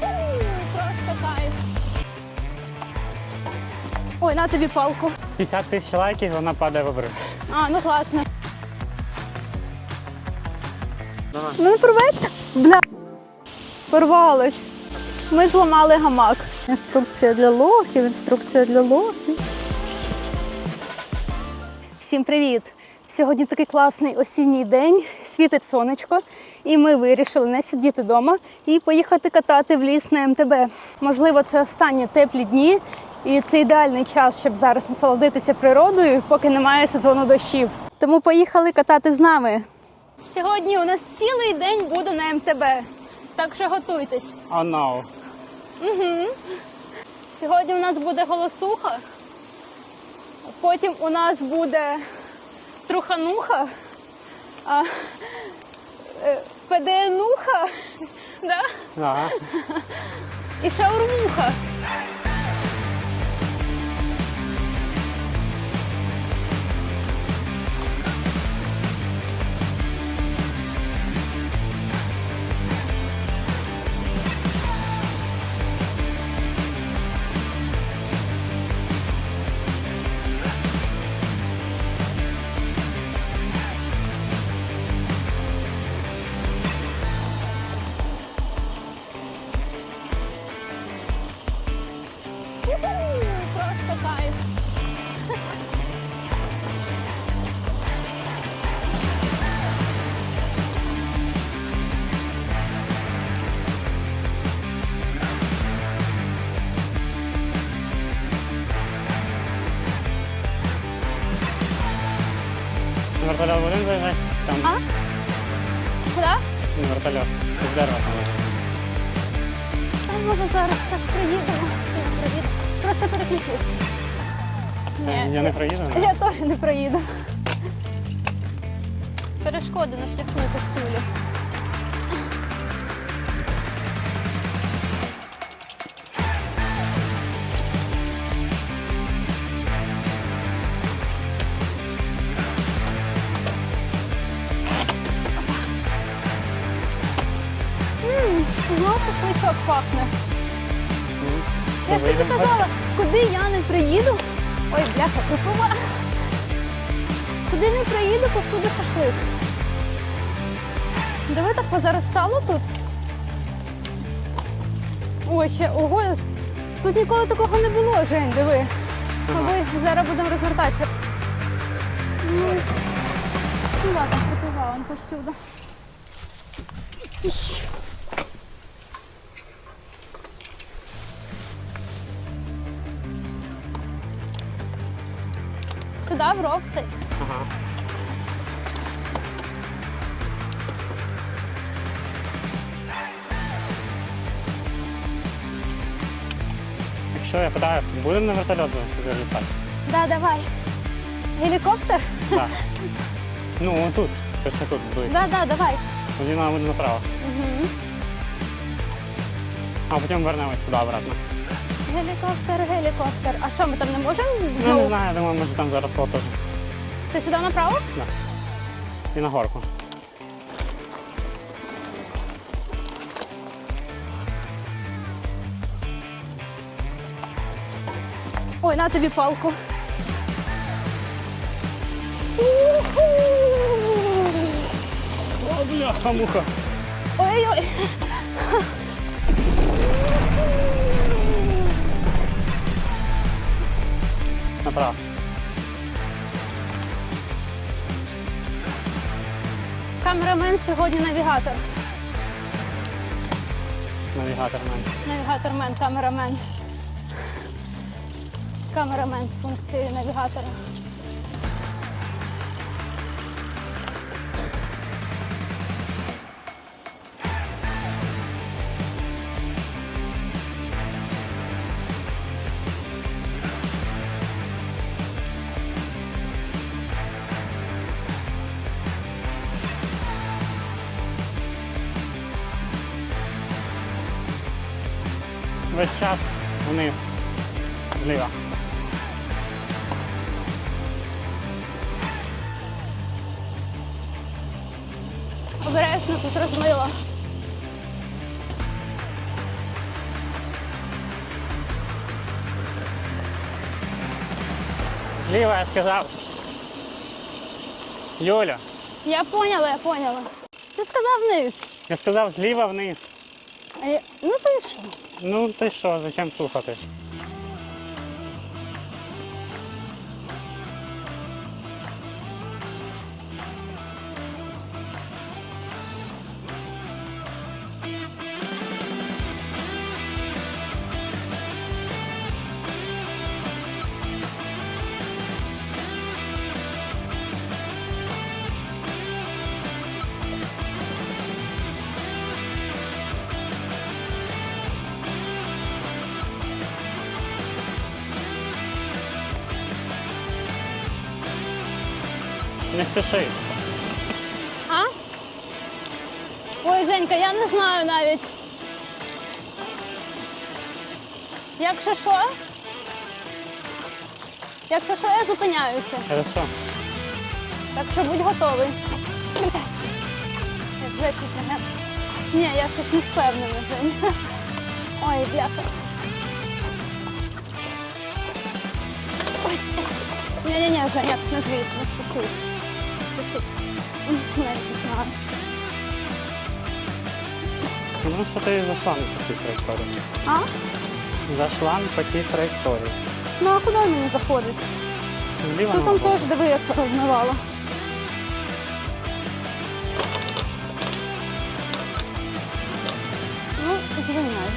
Просто кайф. Ой, на тобі палку. 50 тисяч лайків, вона падає в обрив. А, ну класно. Ну не порветься? Бля. Порвалось. Ми зламали гамак. Інструкція для лохів, інструкція для лохів. Всім привіт! Сьогодні такий класний осінній день, світить сонечко, і ми вирішили не сидіти вдома і поїхати катати в ліс на МТБ. Можливо, це останні теплі дні, і це ідеальний час, щоб зараз насолодитися природою, поки немає сезону дощів. Тому поїхали катати з нами. Сьогодні у нас цілий день буде на МТБ, так що готуйтесь. Oh no. Сьогодні у нас буде голосуха, потім у нас буде трухануха, а, е, ПДНуха да? Ага. і шаурмуха. Вертольот будемо заїжджати? Там А? Куди? на вертольот. З дерева там. Може зараз так приїдемо. Чи не приїду? Просто переключись. Ні, Я не проїду. ні? Я теж не проїду. Перешкоди на шляху не М, ж тобі казала, куди я не приїду. Ой, бляха, крупова. Куди не приїду, повсюди шашлик. Диви, так позаростало тут. Ой, ще ого. Тут ніколи такого не було, Жень, диви. Мабуть, зараз будемо розвертатися. Ну, ладно, крупова, он повсюди. Сюди, в ров цей. Ага. Якщо я питаю, будемо на вертольот за- залітати? Да, давай. Гелікоптер? Так. Ну, тут, точно тут близько. Да, да, давай. Тоді нам буде направо. А потім вернемось сюди обратно. Гелікоптер, гелікоптер. А що, ми там не можемо Ну, не знаю, я думаю, може там заросло теж. Ти сюди направо? Да. І на горку. Ой, на тобі палку. О, бляха, муха. Ой-ой. Направо. Камерамен сьогодні навігатор. Навігатормен. Навігатормен, камерамен. Камерамен з функцією навігатора. вниз, вліво. Обережно тут розмило. Зліва я сказав. Юля. Я поняла, я поняла. Ти сказав вниз. Я сказав зліва вниз. А я- Ну то і що? Ну ти що, зачем слухати? Не спіши. А? Ой, Женька, я не знаю навіть. Якщо що? Якщо що, я зупиняюся. Хорошо. Так що будь готовий. Блядь. Я вже чуть не. Ні, я щось не впевнена, Жень. Ой, бляха. Ой, блядь. Ні-ні-ні, Женя, тут не злізь, не спущусь. Щось тут. Навіть не знаю. Ну що ти зайшла не по тій траєкторії? А? Зайшла не по тій траєкторії. Ну а куди мені заходить? Зліва Тут там теж диви, як розмивало. Ну, звиняй.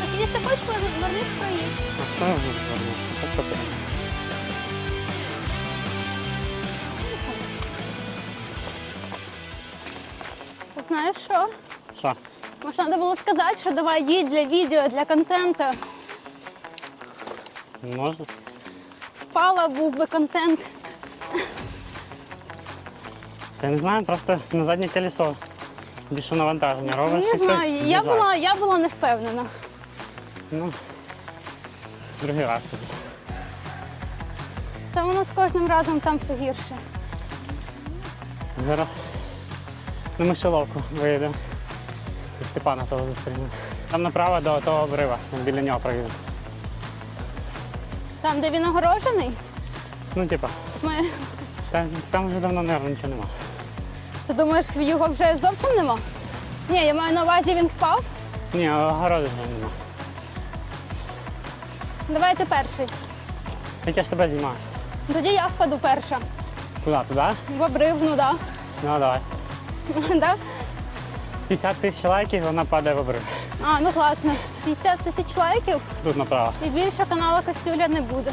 Так, якщо хочеш, повернись проїзд. А що я вже повернувся? Хочу подивитися. Знаєш що? Що? Може, треба було сказати, що давай їдь для відео, для контенту. Можна? Впала, був би контент. Я не знаю, просто на заднє колесо більше навантаження робиш. Не і знаю, я була, я була не впевнена. Ну, другий раз тобі. Та воно з кожним разом там все гірше. Зараз на мишеловку виїдемо. І Степана того зустрінемо. Там направо до того обрива, біля нього проїдемо. Там, де він огорожений, Ну, типа, ми... та, там вже давно, мабуть, нічого нема. ти думаєш, його вже зовсім нема? Ні, я маю на увазі, він впав. Ні, огороди вже нема. Давай ти перший. Так я ж тебе знімаю. Тоді я впаду перша. Куди? Туди? В обрив, ну да. Ну давай. да? 50 тисяч лайків, вона падає в обрив. А, ну класно. 50 тисяч лайків Тут направо. і більше каналу Костюля не буде.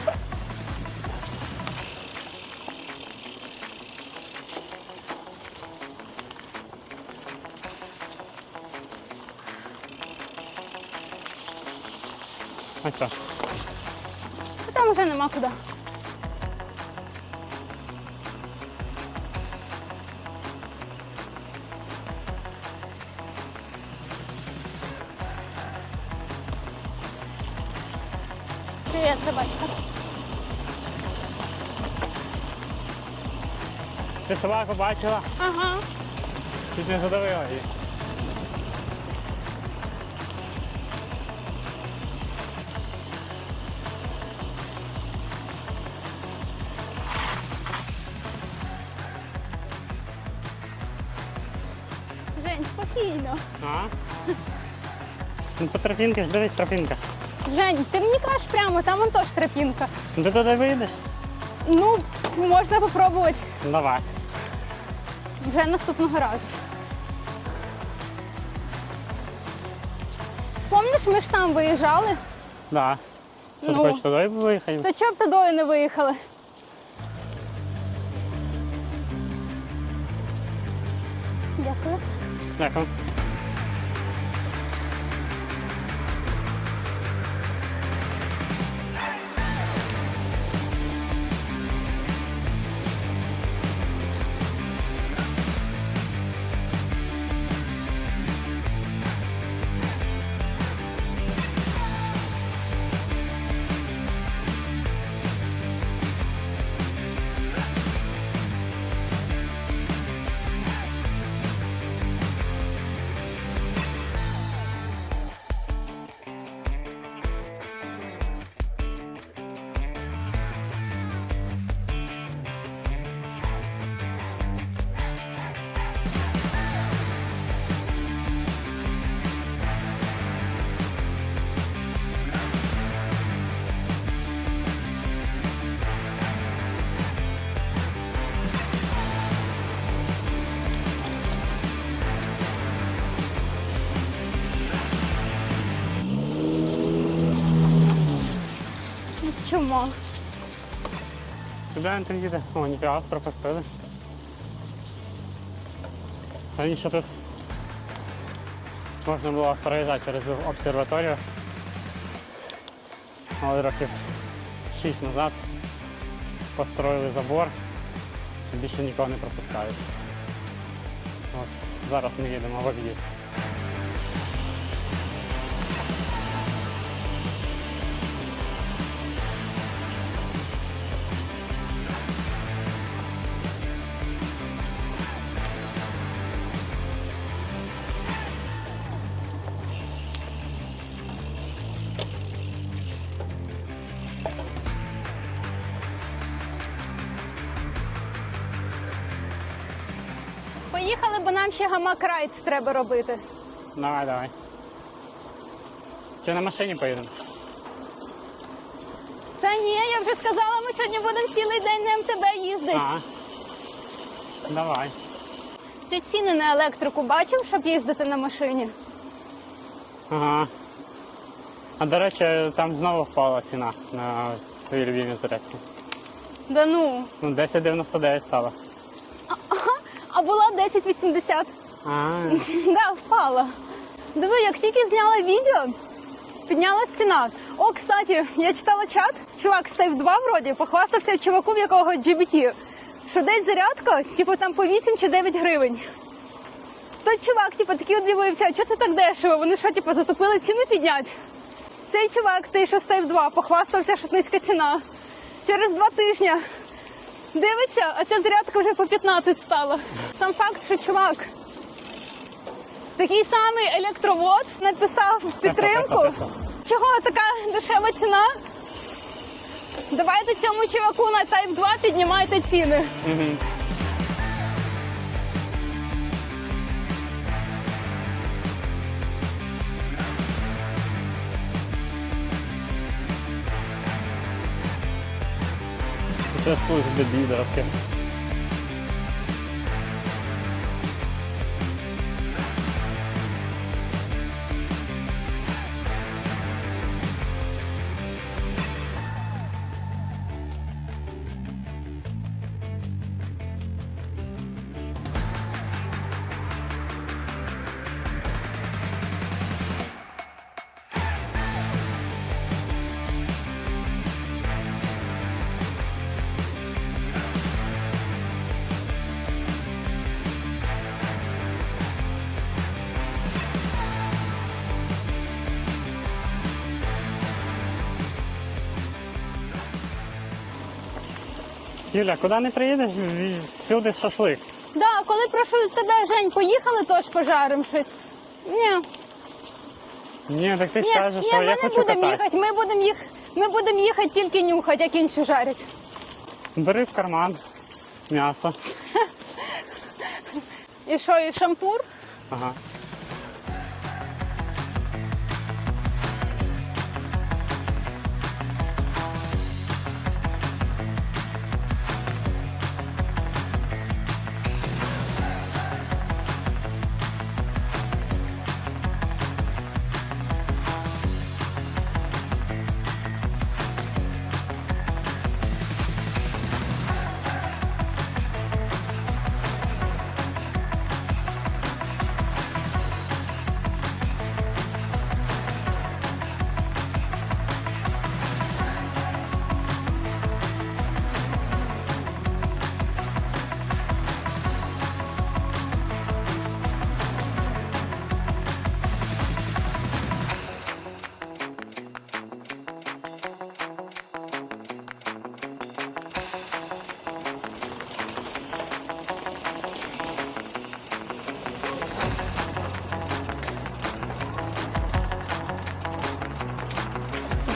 А що? А там вже нема куди. Собачка. Ти собаку бачила? Ага. Чуть не задавила її. Жень, спокійно. А? Ну по тропінки ж дивись тропінка. Жень, ти мені кажеш прямо, там вон теж тропінка. Ну, Ти туди вийдеш? Ну, можна попробувати Давай. вже наступного разу. Помниш, ми ж там виїжджали? Да. Що ти Ну. хочеш туди виїхати? То чого б туди не виїхали? Дякую. Дякую. Чому? Куди їде? О, ніфіга, пропустили. Раніше тут можна було проїжджати через обсерваторію. Але років 6 назад построїли забор більше нікого не пропускають. От, зараз ми їдемо в об'їзд. Нам ще гамак райд треба робити. Давай, давай. Чи на машині поїдемо? Та ні, я вже сказала, ми сьогодні будемо цілий день на МТБ їздити. А. Давай. Ти ціни на електрику бачив, щоб їздити на машині? Ага. А до речі, там знову впала ціна на твої любимі зарядці. Да ну. Ну, 10,99 стало. А була 10,80. А, Да, впала. Диви, як тільки зняла відео, піднялась ціна. О, кстати, я читала чат. Чувак Type 2 вроді похвастався чуваку, в якого GBT, що десь зарядка, типу там по 8 чи 9 гривень. Той чувак, типу, такий удивився, чого це так дешево? Вони що, типу, затопили ціну підняти? Цей чувак, той, що з 2, похвастався, що низька ціна. Через два тижні дивиться, а ця зарядка вже по 15 стала. Сам факт, що чувак Такий самий електровод написав підтримку. Чого така дешева ціна? Давайте цьому чуваку на Type 2 піднімайте ціни. Угу. Це спуск до бідровки. Юля, куди не приїдеш? Всюди шашлик. Да, коли прошу тебе, Жень, поїхали, тож пожарим щось. Ні, Ні, так ти ж ні, кажеш, ні, що ми я не хочу будемо катати. їхати. Ми будемо їх, ми будемо їхати тільки нюхати, як інші жарять. Бери в карман м'ясо. І що, і шампур? Ага.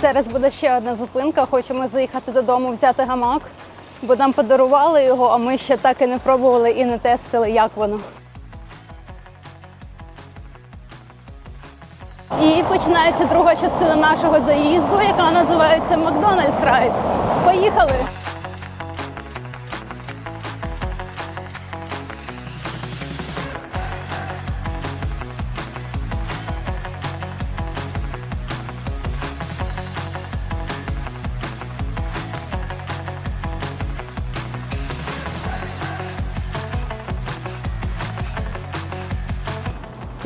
Зараз буде ще одна зупинка. Хочемо заїхати додому, взяти гамак, бо нам подарували його, а ми ще так і не пробували і не тестили, як воно. І починається друга частина нашого заїзду, яка називається Макдональдс Райд. Поїхали!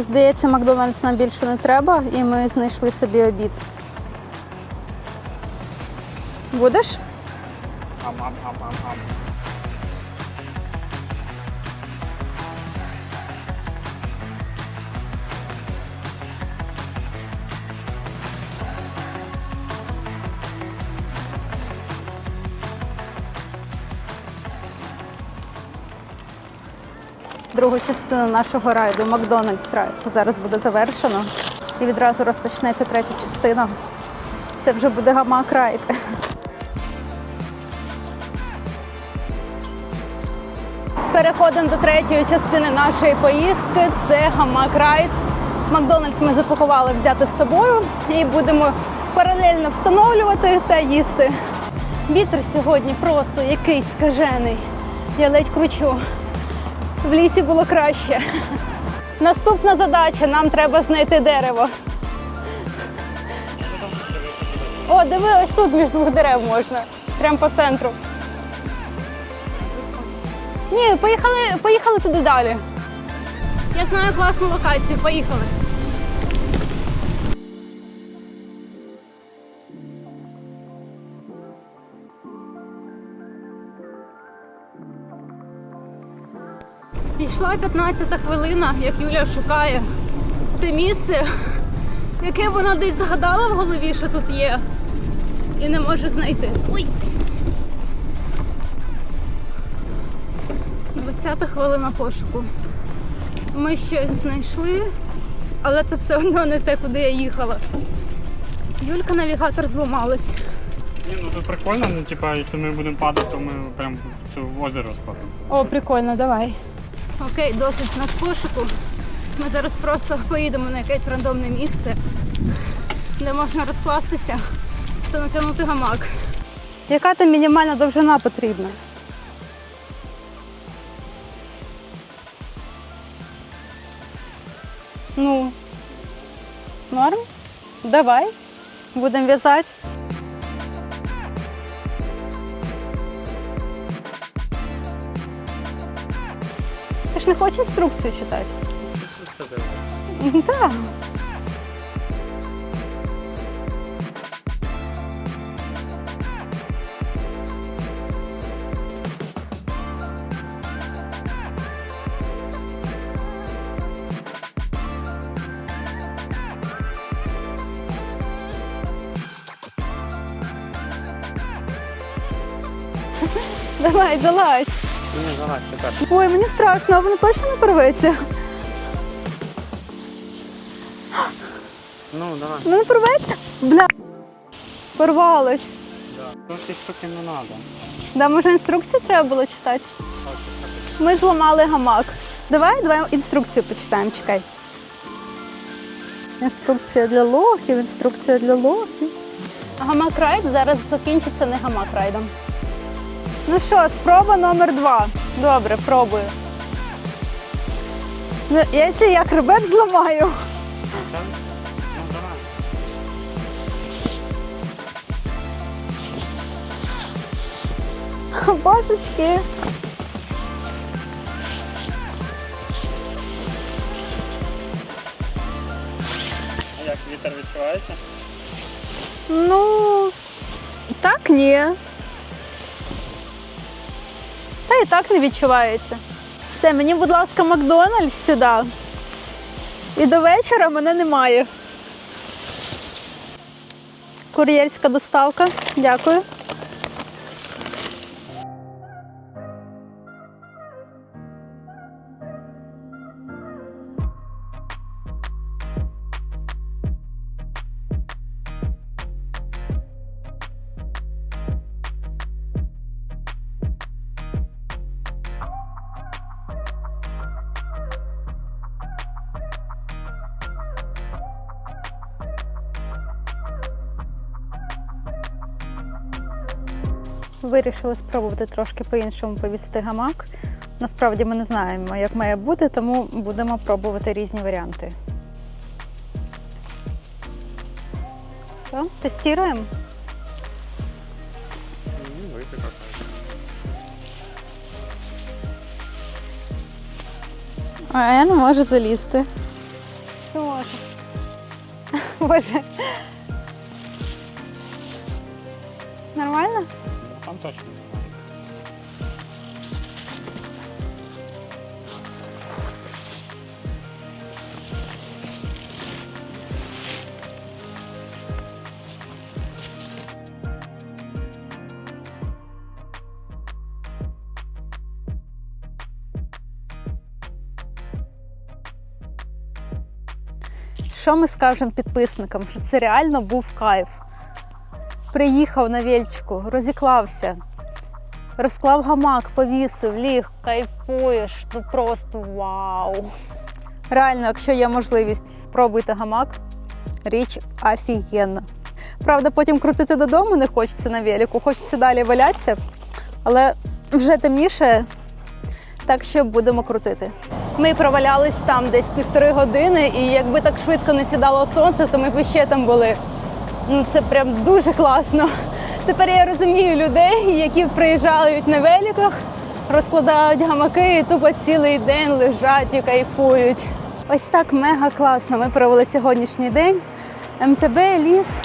Здається, Макдональдс нам більше не треба, і ми знайшли собі обід. Будеш? Другу частину нашого райду Макдональдс райд зараз буде завершено. І відразу розпочнеться третя частина. Це вже буде гамак райд. Переходимо до третьої частини нашої поїздки. Це гамак райд. Макдональдс ми запакували взяти з собою і будемо паралельно встановлювати та їсти. Вітер сьогодні просто якийсь скажений. Я ледь кручу. В лісі було краще. Наступна задача нам треба знайти дерево. О, диви, ось тут між двох дерев можна. Прямо по центру. Ні, поїхали, поїхали туди далі. Я знаю класну локацію, поїхали. Пішла 15 хвилина, як Юля шукає те місце, яке вона десь згадала в голові, що тут є, і не може знайти. Ой. 20 хвилина пошуку. Ми щось знайшли, але це все одно не те, куди я їхала. Юлька навігатор зламалась. Ні, ну тут прикольно, ну типа, якщо ми будемо падати, то ми прям в це озеро спадемо. О, прикольно, давай. Окей, досить нас пошуку. Ми зараз просто поїдемо на якесь рандомне місце, де можна розкластися та натягнути гамак. Яка там мінімальна довжина потрібна? Ну, норм? Давай. Будемо в'язати. Не хочеш інструкцію читати? Так. Давай, залазь. Залазь тепер. Ой, мені страшно, а воно точно не порветься? Ну, давай. Ну не порветься? Бля. Порвалось. Да. Тут ці штуки не треба. Да, може інструкцію треба було читати? Ми зламали гамак. Давай, давай інструкцію почитаємо, чекай. Інструкція для лохів, інструкція для лохів. Гамак райд зараз закінчиться не гамак райдом. Ну що, спроба номер два. Добре, пробую. Ну, якщо я хребет зламаю. Божечки. Як вітер відчувається? Ну, так ні. Та і так не відчувається. Все, мені, будь ласка, Макдональдс сюди. І до вечора мене немає. Кур'єрська доставка. Дякую. Вирішили спробувати трошки по-іншому повісити гамак. Насправді ми не знаємо, як має бути, тому будемо пробувати різні варіанти. Все, тестуємо. А я не можу залізти. багато. Боже. Там точно. Що ми скажемо підписникам? Що це реально був кайф. Приїхав на вельчику, розіклався, розклав гамак, повісив, ліг, кайфуєш. Ну просто вау. Реально, якщо є можливість, спробуйте гамак. Річ офігенна. Правда, потім крутити додому не хочеться на велику, хочеться далі валятися, але вже темніше, так що будемо крутити. Ми провалялись там десь півтори години, і якби так швидко не сідало сонце, то ми б ще там були. Ну це прям дуже класно. Тепер я розумію людей, які приїжджають на великах, розкладають гамаки і тупо цілий день лежать і кайфують. Ось так мега класно. Ми провели сьогоднішній день. МТБ, ліс.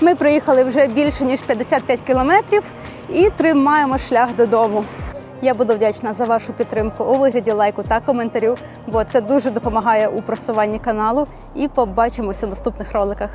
Ми проїхали вже більше ніж 55 кілометрів і тримаємо шлях додому. Я буду вдячна за вашу підтримку у вигляді лайку та коментарю, бо це дуже допомагає у просуванні каналу. І побачимося в наступних роликах.